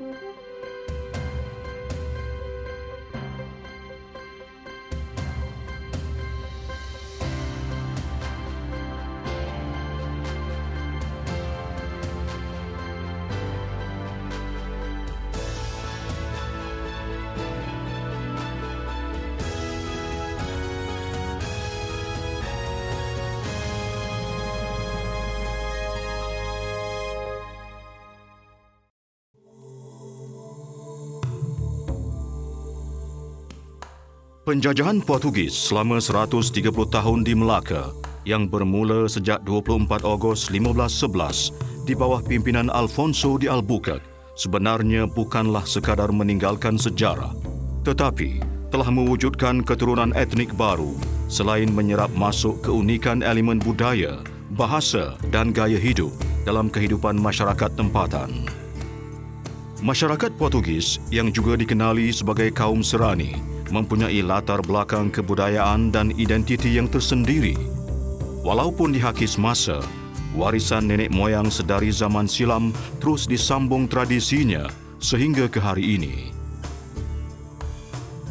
Mm-hmm. Penjajahan Portugis selama 130 tahun di Melaka yang bermula sejak 24 Ogos 1511 di bawah pimpinan Alfonso de Albuquerque sebenarnya bukanlah sekadar meninggalkan sejarah tetapi telah mewujudkan keturunan etnik baru selain menyerap masuk keunikan elemen budaya, bahasa dan gaya hidup dalam kehidupan masyarakat tempatan. Masyarakat Portugis yang juga dikenali sebagai kaum Serani mempunyai latar belakang kebudayaan dan identiti yang tersendiri. Walaupun dihakis masa, warisan nenek moyang sedari zaman silam terus disambung tradisinya sehingga ke hari ini.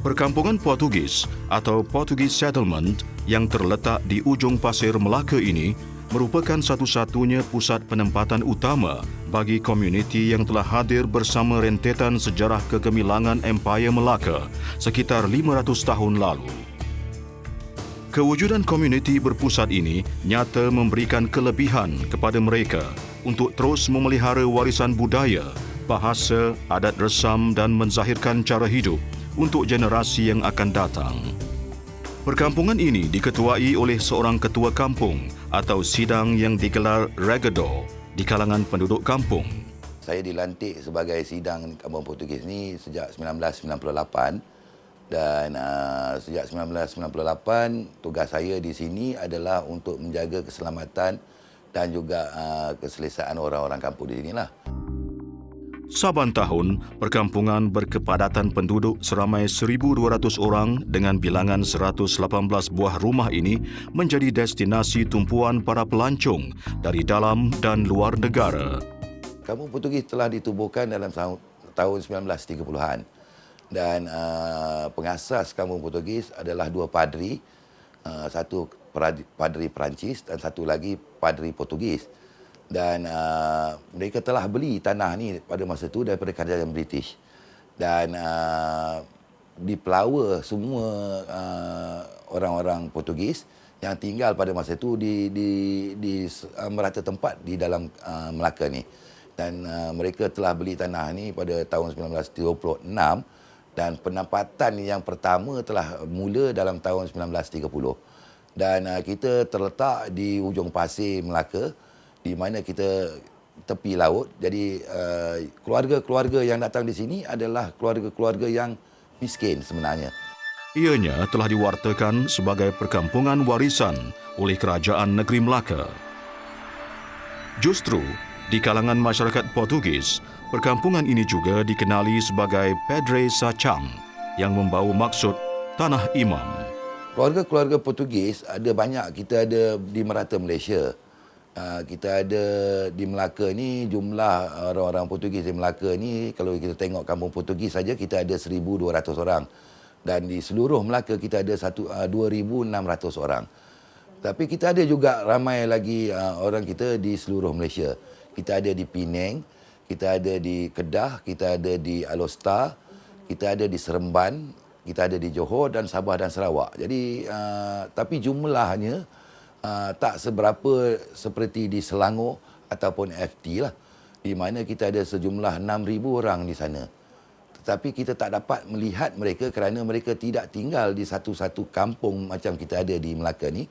Perkampungan Portugis atau Portuguese Settlement yang terletak di ujung pasir Melaka ini merupakan satu-satunya pusat penempatan utama bagi komuniti yang telah hadir bersama rentetan sejarah kegemilangan Empayar Melaka sekitar 500 tahun lalu. Kewujudan komuniti berpusat ini nyata memberikan kelebihan kepada mereka untuk terus memelihara warisan budaya, bahasa, adat resam dan menzahirkan cara hidup untuk generasi yang akan datang. Perkampungan ini diketuai oleh seorang ketua kampung atau sidang yang digelar regado di kalangan penduduk kampung. Saya dilantik sebagai sidang kampung Portugis ni sejak 1998 dan uh, sejak 1998 tugas saya di sini adalah untuk menjaga keselamatan dan juga uh, keselesaan orang-orang kampung di sinilah. Saban tahun, perkampungan berkepadatan penduduk seramai 1,200 orang dengan bilangan 118 buah rumah ini menjadi destinasi tumpuan para pelancong dari dalam dan luar negara. Kampung Portugis telah ditubuhkan dalam tahun 1930-an dan uh, pengasas Kampung Portugis adalah dua padri, uh, satu padri Perancis dan satu lagi padri Portugis dan uh, mereka telah beli tanah ni pada masa itu daripada kerajaan British. Dan uh, dipelawa semua uh, orang-orang Portugis yang tinggal pada masa itu di di di uh, merata tempat di dalam uh, Melaka ni. Dan uh, mereka telah beli tanah ni pada tahun 1936 dan penempatan yang pertama telah mula dalam tahun 1930 dan uh, kita terletak di ujung pasir Melaka di mana kita tepi laut. Jadi uh, keluarga-keluarga yang datang di sini adalah keluarga-keluarga yang miskin sebenarnya. Ianya telah diwartakan sebagai perkampungan warisan oleh Kerajaan Negeri Melaka. Justru, di kalangan masyarakat Portugis, perkampungan ini juga dikenali sebagai Pedre Sachang yang membawa maksud Tanah Imam. Keluarga-keluarga Portugis ada banyak. Kita ada di merata Malaysia. Ah, kita ada di Melaka ni jumlah orang-orang Portugis di Melaka ni kalau kita tengok kampung Portugis saja kita ada 1200 orang dan di seluruh Melaka kita ada satu uh, ah, 2600 orang. Tapi kita ada juga ramai lagi uh, orang kita di seluruh Malaysia. Kita ada di Penang, kita ada di Kedah, kita ada di Alostar, kita ada di Seremban, kita ada di Johor dan Sabah dan Sarawak. Jadi uh, tapi jumlahnya uh, tak seberapa seperti di Selangor ataupun FT lah di mana kita ada sejumlah 6,000 orang di sana. Tetapi kita tak dapat melihat mereka kerana mereka tidak tinggal di satu-satu kampung macam kita ada di Melaka ni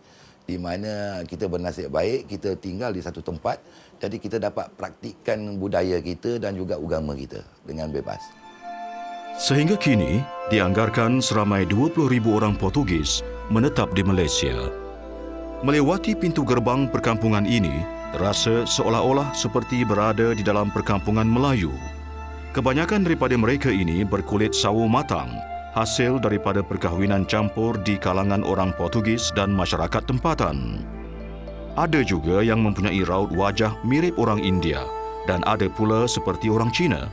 di mana kita bernasib baik, kita tinggal di satu tempat jadi kita dapat praktikkan budaya kita dan juga agama kita dengan bebas. Sehingga kini, dianggarkan seramai 20,000 orang Portugis menetap di Malaysia. Melewati pintu gerbang perkampungan ini terasa seolah-olah seperti berada di dalam perkampungan Melayu. Kebanyakan daripada mereka ini berkulit sawo matang, hasil daripada perkahwinan campur di kalangan orang Portugis dan masyarakat tempatan. Ada juga yang mempunyai raut wajah mirip orang India dan ada pula seperti orang Cina.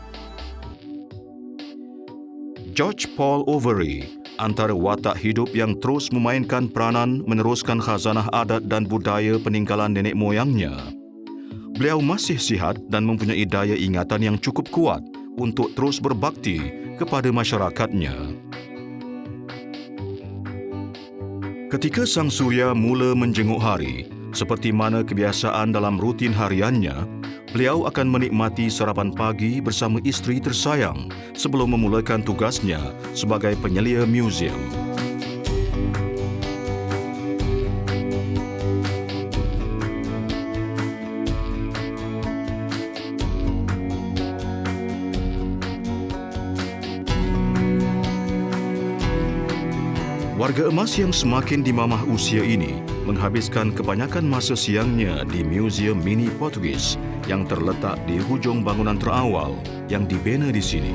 George Paul Overy antara watak hidup yang terus memainkan peranan meneruskan khazanah adat dan budaya peninggalan nenek moyangnya. Beliau masih sihat dan mempunyai daya ingatan yang cukup kuat untuk terus berbakti kepada masyarakatnya. Ketika Sang Surya mula menjenguk hari, seperti mana kebiasaan dalam rutin hariannya, beliau akan menikmati sarapan pagi bersama isteri tersayang sebelum memulakan tugasnya sebagai penyelia muzium. Warga emas yang semakin dimamah usia ini menghabiskan kebanyakan masa siangnya di Museum Mini Portugis yang terletak di hujung bangunan terawal yang dibina di sini.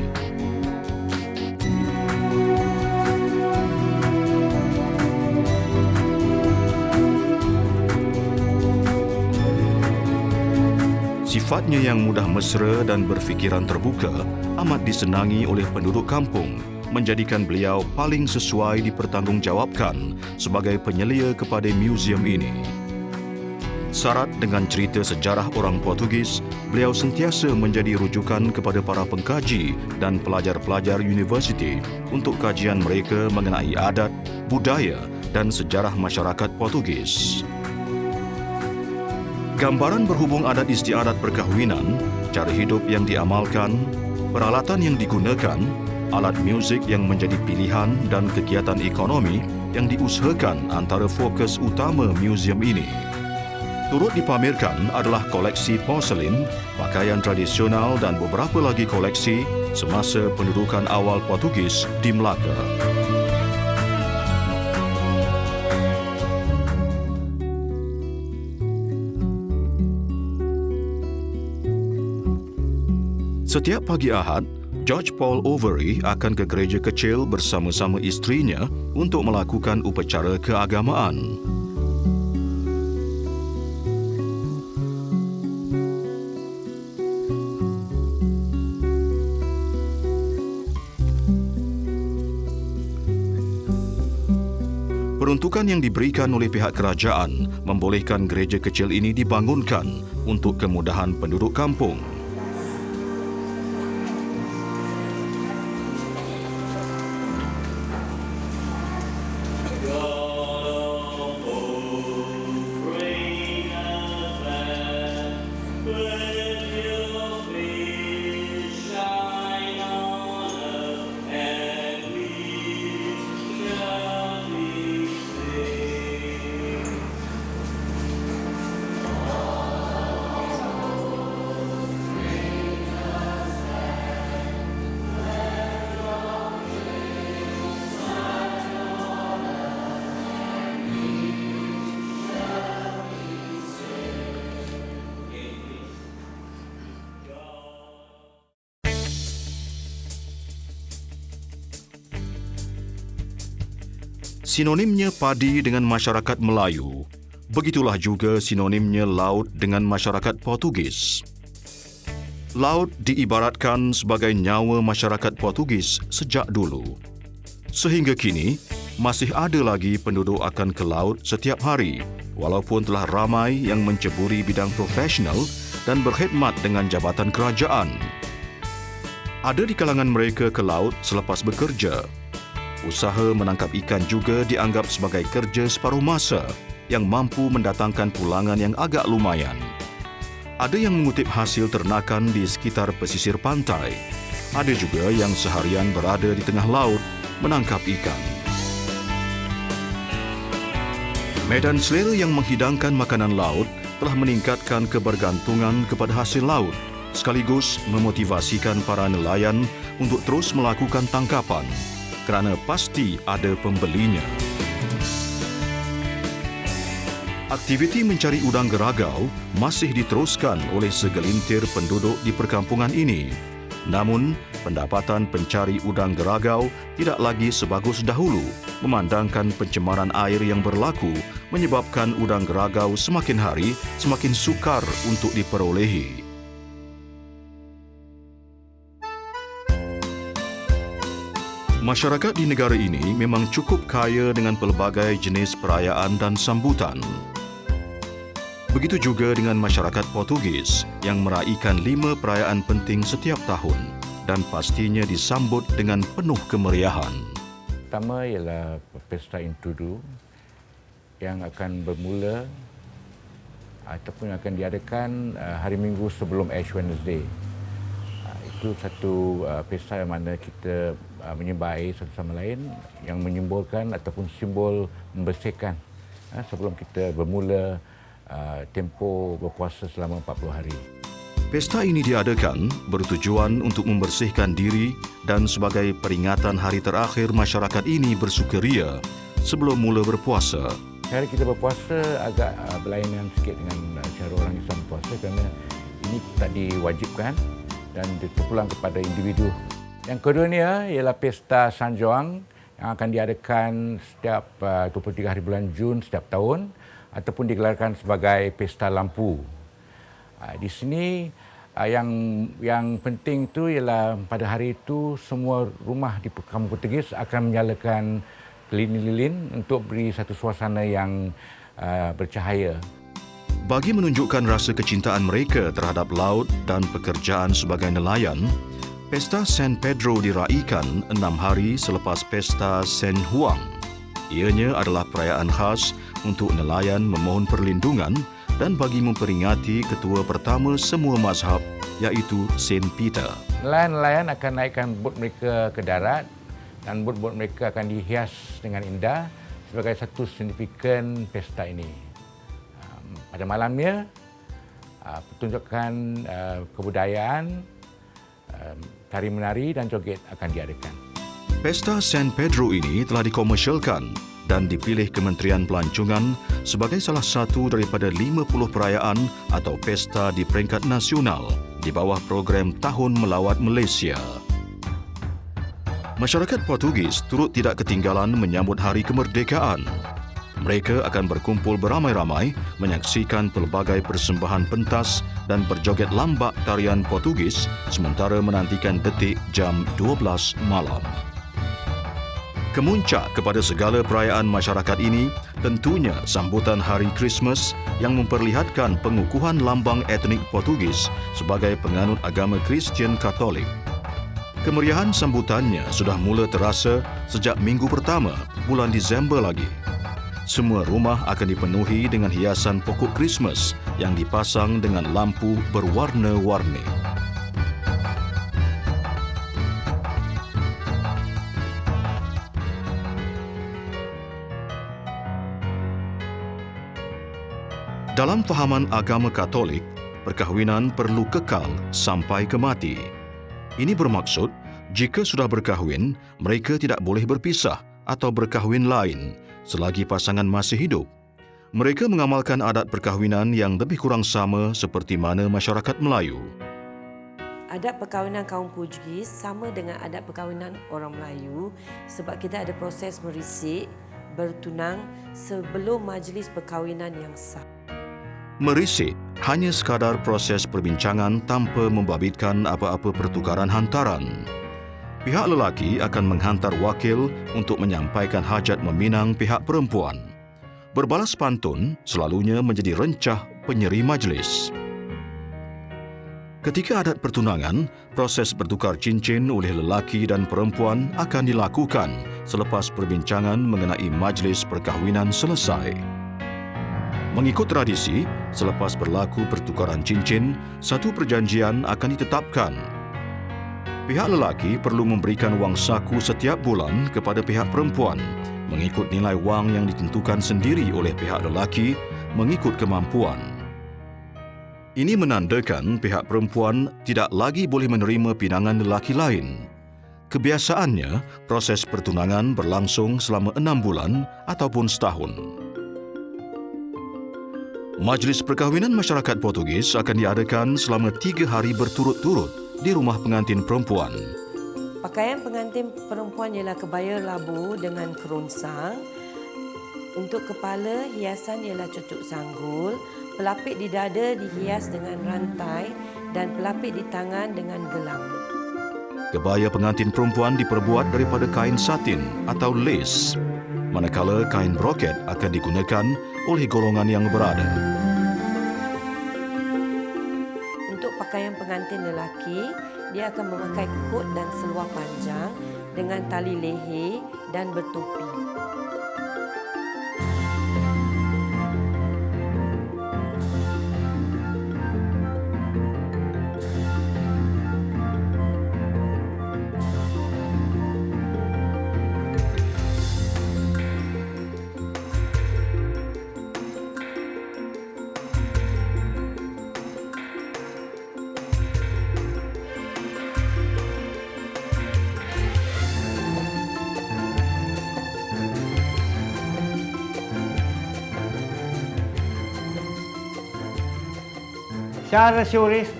Sifatnya yang mudah mesra dan berfikiran terbuka amat disenangi oleh penduduk kampung menjadikan beliau paling sesuai dipertanggungjawabkan sebagai penyelia kepada muzium ini. Syarat dengan cerita sejarah orang Portugis, beliau sentiasa menjadi rujukan kepada para pengkaji dan pelajar-pelajar universiti untuk kajian mereka mengenai adat, budaya dan sejarah masyarakat Portugis. Gambaran berhubung adat istiadat perkahwinan, cara hidup yang diamalkan, peralatan yang digunakan, alat muzik yang menjadi pilihan dan kegiatan ekonomi yang diusahakan antara fokus utama muzium ini. Turut dipamerkan adalah koleksi porselin, pakaian tradisional dan beberapa lagi koleksi semasa pendudukan awal Portugis di Melaka. Setiap pagi Ahad, George Paul Overy akan ke gereja kecil bersama-sama isterinya untuk melakukan upacara keagamaan. Peruntukan yang diberikan oleh pihak kerajaan membolehkan gereja kecil ini dibangunkan untuk kemudahan penduduk kampung. Sinonimnya padi dengan masyarakat Melayu. Begitulah juga sinonimnya laut dengan masyarakat Portugis. Laut diibaratkan sebagai nyawa masyarakat Portugis sejak dulu. Sehingga kini, masih ada lagi penduduk akan ke laut setiap hari, walaupun telah ramai yang menceburi bidang profesional dan berkhidmat dengan jabatan kerajaan. Ada di kalangan mereka ke laut selepas bekerja, Usaha menangkap ikan juga dianggap sebagai kerja separuh masa yang mampu mendatangkan pulangan yang agak lumayan. Ada yang mengutip hasil ternakan di sekitar pesisir pantai. Ada juga yang seharian berada di tengah laut menangkap ikan. Medan selera yang menghidangkan makanan laut telah meningkatkan kebergantungan kepada hasil laut sekaligus memotivasikan para nelayan untuk terus melakukan tangkapan kerana pasti ada pembelinya. Aktiviti mencari udang geragau masih diteruskan oleh segelintir penduduk di perkampungan ini. Namun, pendapatan pencari udang geragau tidak lagi sebagus dahulu memandangkan pencemaran air yang berlaku menyebabkan udang geragau semakin hari semakin sukar untuk diperolehi. Masyarakat di negara ini memang cukup kaya dengan pelbagai jenis perayaan dan sambutan. Begitu juga dengan masyarakat Portugis yang meraihkan lima perayaan penting setiap tahun dan pastinya disambut dengan penuh kemeriahan. Pertama ialah Pesta Intudu yang akan bermula ataupun akan diadakan uh, hari Minggu sebelum Ash Wednesday. Uh, itu satu uh, pesta yang mana kita menyembah air satu sama lain yang menyimbolkan ataupun simbol membersihkan sebelum kita bermula tempoh berpuasa selama 40 hari. Pesta ini diadakan bertujuan untuk membersihkan diri dan sebagai peringatan hari terakhir masyarakat ini bersukaria sebelum mula berpuasa. Hari kita berpuasa agak berlainan sikit dengan cara orang Islam berpuasa kerana ini tak diwajibkan dan terpulang kepada individu. Yang kedua ah, ialah Pesta San Joang yang akan diadakan setiap uh, 23 hari bulan Jun setiap tahun ataupun digelarkan sebagai Pesta Lampu. Uh, di sini uh, yang yang penting tu ialah pada hari itu semua rumah di kampung Portugis akan menyalakan lilin-lilin untuk beri satu suasana yang uh, bercahaya. Bagi menunjukkan rasa kecintaan mereka terhadap laut dan pekerjaan sebagai nelayan, Pesta San Pedro diraikan enam hari selepas Pesta San Juan. Ianya adalah perayaan khas untuk nelayan memohon perlindungan dan bagi memperingati ketua pertama semua mazhab iaitu Saint Peter. Nelayan-nelayan akan naikkan bot mereka ke darat dan bot-bot mereka akan dihias dengan indah sebagai satu signifikan pesta ini pada malamnya uh, pertunjukan uh, kebudayaan um, tari menari dan joget akan diadakan. Pesta San Pedro ini telah dikomersialkan dan dipilih Kementerian Pelancongan sebagai salah satu daripada 50 perayaan atau pesta di peringkat nasional di bawah program Tahun Melawat Malaysia. Masyarakat Portugis turut tidak ketinggalan menyambut hari kemerdekaan mereka akan berkumpul beramai-ramai menyaksikan pelbagai persembahan pentas dan berjoget lambak tarian Portugis sementara menantikan detik jam 12 malam. Kemuncak kepada segala perayaan masyarakat ini tentunya sambutan Hari Christmas yang memperlihatkan pengukuhan lambang etnik Portugis sebagai penganut agama Kristian Katolik. Kemeriahan sambutannya sudah mula terasa sejak minggu pertama bulan Disember lagi semua rumah akan dipenuhi dengan hiasan pokok Krismas yang dipasang dengan lampu berwarna-warni. Dalam fahaman agama Katolik, perkahwinan perlu kekal sampai ke mati. Ini bermaksud, jika sudah berkahwin, mereka tidak boleh berpisah atau berkahwin lain selagi pasangan masih hidup. Mereka mengamalkan adat perkahwinan yang lebih kurang sama seperti mana masyarakat Melayu. Adat perkahwinan kaum Portugis sama dengan adat perkahwinan orang Melayu sebab kita ada proses merisik, bertunang sebelum majlis perkahwinan yang sah. Merisik hanya sekadar proses perbincangan tanpa membabitkan apa-apa pertukaran hantaran. Pihak lelaki akan menghantar wakil untuk menyampaikan hajat meminang pihak perempuan. Berbalas pantun selalunya menjadi rencah penyeri majlis. Ketika adat pertunangan, proses bertukar cincin oleh lelaki dan perempuan akan dilakukan selepas perbincangan mengenai majlis perkahwinan selesai. Mengikut tradisi, selepas berlaku pertukaran cincin, satu perjanjian akan ditetapkan Pihak lelaki perlu memberikan wang saku setiap bulan kepada pihak perempuan mengikut nilai wang yang ditentukan sendiri oleh pihak lelaki mengikut kemampuan. Ini menandakan pihak perempuan tidak lagi boleh menerima pinangan lelaki lain. Kebiasaannya, proses pertunangan berlangsung selama enam bulan ataupun setahun. Majlis perkahwinan masyarakat Portugis akan diadakan selama tiga hari berturut-turut di rumah pengantin perempuan. Pakaian pengantin perempuan ialah kebaya labu dengan keronsang. Untuk kepala, hiasan ialah cucuk sanggul. Pelapik di dada dihias dengan rantai dan pelapik di tangan dengan gelang. kebaya pengantin perempuan diperbuat daripada kain satin atau lace, manakala kain broket akan digunakan oleh golongan yang berada. Pakaian pengantin lelaki, dia akan memakai kot dan seluar panjang dengan tali leher dan bertopi. Senhoras e senhores,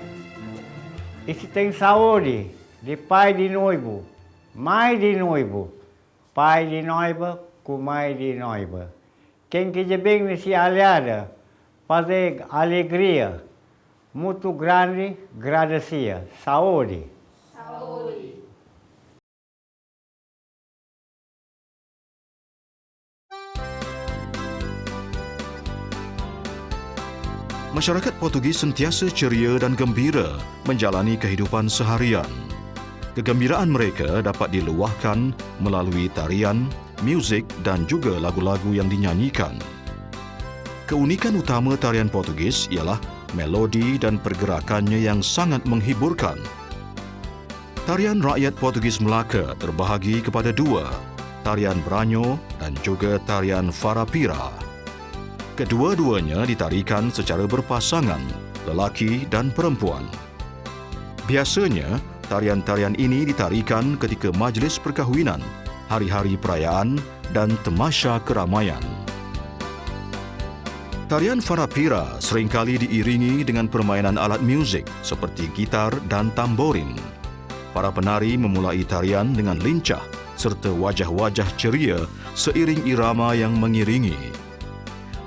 esse tem saúde de pai de noivo, mãe de noivo, pai de noiva com mãe de noiva. Quem quiser bem nesse aliada, fazer alegria, muito grande, agradecia. Saúde. Masyarakat Portugis sentiasa ceria dan gembira menjalani kehidupan seharian. Kegembiraan mereka dapat diluahkan melalui tarian, muzik dan juga lagu-lagu yang dinyanyikan. Keunikan utama tarian Portugis ialah melodi dan pergerakannya yang sangat menghiburkan. Tarian rakyat Portugis Melaka terbahagi kepada dua, tarian Branyo dan juga tarian Farapira. Kedua-duanya ditarikan secara berpasangan, lelaki dan perempuan. Biasanya, tarian-tarian ini ditarikan ketika majlis perkahwinan, hari-hari perayaan dan temasya keramaian. Tarian Farapira seringkali diiringi dengan permainan alat muzik seperti gitar dan tamborin. Para penari memulai tarian dengan lincah serta wajah-wajah ceria seiring irama yang mengiringi.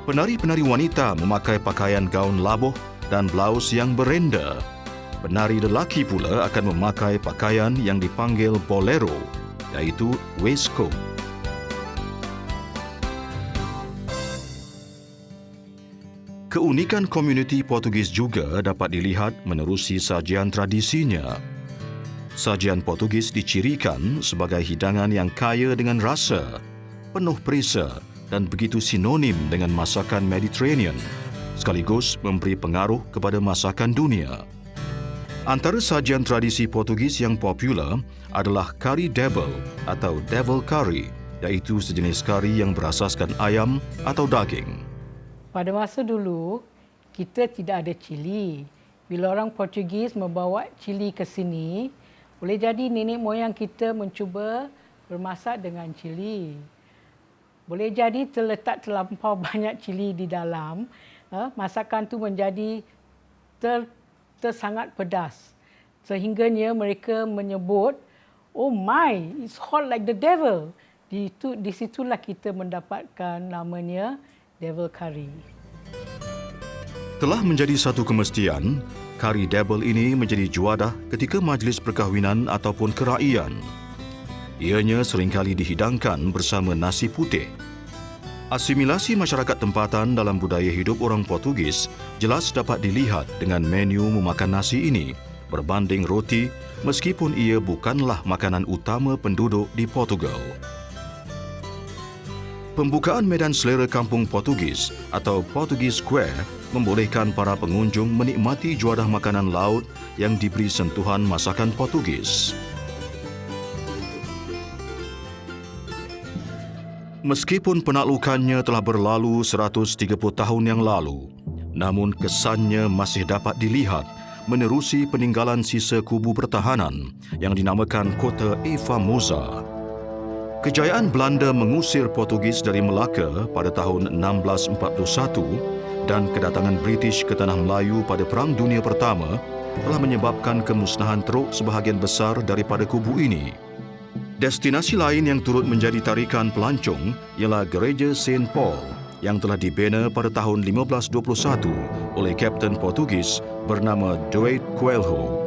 Penari-penari wanita memakai pakaian gaun labuh dan blaus yang berenda. Penari lelaki pula akan memakai pakaian yang dipanggil bolero, iaitu waistcoat. Keunikan komuniti Portugis juga dapat dilihat menerusi sajian tradisinya. Sajian Portugis dicirikan sebagai hidangan yang kaya dengan rasa, penuh perisa dan begitu sinonim dengan masakan Mediterranean, sekaligus memberi pengaruh kepada masakan dunia. Antara sajian tradisi Portugis yang popular adalah kari devil atau devil curry, iaitu sejenis kari yang berasaskan ayam atau daging. Pada masa dulu, kita tidak ada cili. Bila orang Portugis membawa cili ke sini, boleh jadi nenek moyang kita mencuba bermasak dengan cili. Boleh jadi terletak terlampau banyak cili di dalam, eh, masakan tu menjadi ter, tersangat pedas. Sehingganya mereka menyebut, oh my, it's hot like the devil. Di, itu, di situlah kita mendapatkan namanya devil curry. Telah menjadi satu kemestian, kari devil ini menjadi juadah ketika majlis perkahwinan ataupun keraian. Ianya seringkali dihidangkan bersama nasi putih. Asimilasi masyarakat tempatan dalam budaya hidup orang Portugis jelas dapat dilihat dengan menu memakan nasi ini berbanding roti meskipun ia bukanlah makanan utama penduduk di Portugal. Pembukaan medan selera kampung Portugis atau Portuguese Square membolehkan para pengunjung menikmati juadah makanan laut yang diberi sentuhan masakan Portugis. Meskipun penaklukannya telah berlalu 130 tahun yang lalu, namun kesannya masih dapat dilihat menerusi peninggalan sisa kubu pertahanan yang dinamakan Kota Eva Moza. Kejayaan Belanda mengusir Portugis dari Melaka pada tahun 1641 dan kedatangan British ke Tanah Melayu pada Perang Dunia Pertama telah menyebabkan kemusnahan teruk sebahagian besar daripada kubu ini. Destinasi lain yang turut menjadi tarikan pelancong ialah Gereja St. Paul yang telah dibina pada tahun 1521 oleh Kapten Portugis bernama Duarte Coelho.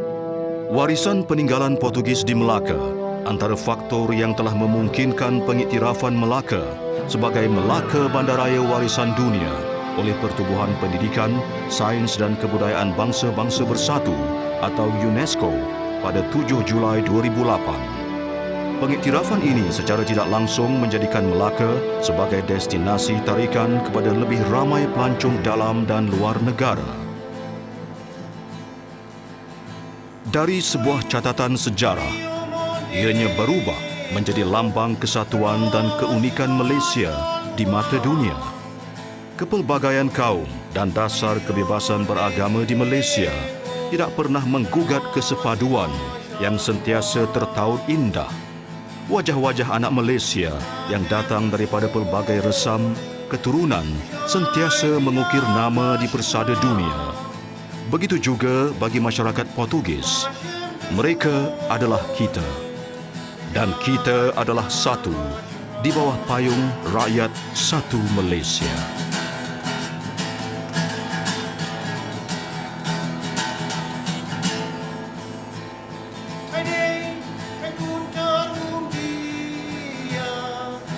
Warisan peninggalan Portugis di Melaka antara faktor yang telah memungkinkan pengiktirafan Melaka sebagai Melaka Bandaraya Warisan Dunia oleh Pertubuhan Pendidikan, Sains dan Kebudayaan Bangsa-Bangsa Bersatu atau UNESCO pada 7 Julai 2008. Pengiktirafan ini secara tidak langsung menjadikan Melaka sebagai destinasi tarikan kepada lebih ramai pelancong dalam dan luar negara. Dari sebuah catatan sejarah, ianya berubah menjadi lambang kesatuan dan keunikan Malaysia di mata dunia. Kepelbagaian kaum dan dasar kebebasan beragama di Malaysia tidak pernah menggugat kesepaduan yang sentiasa tertaut indah. Wajah-wajah anak Malaysia yang datang daripada pelbagai resam, keturunan sentiasa mengukir nama di persada dunia. Begitu juga bagi masyarakat Portugis. Mereka adalah kita. Dan kita adalah satu di bawah payung rakyat satu Malaysia.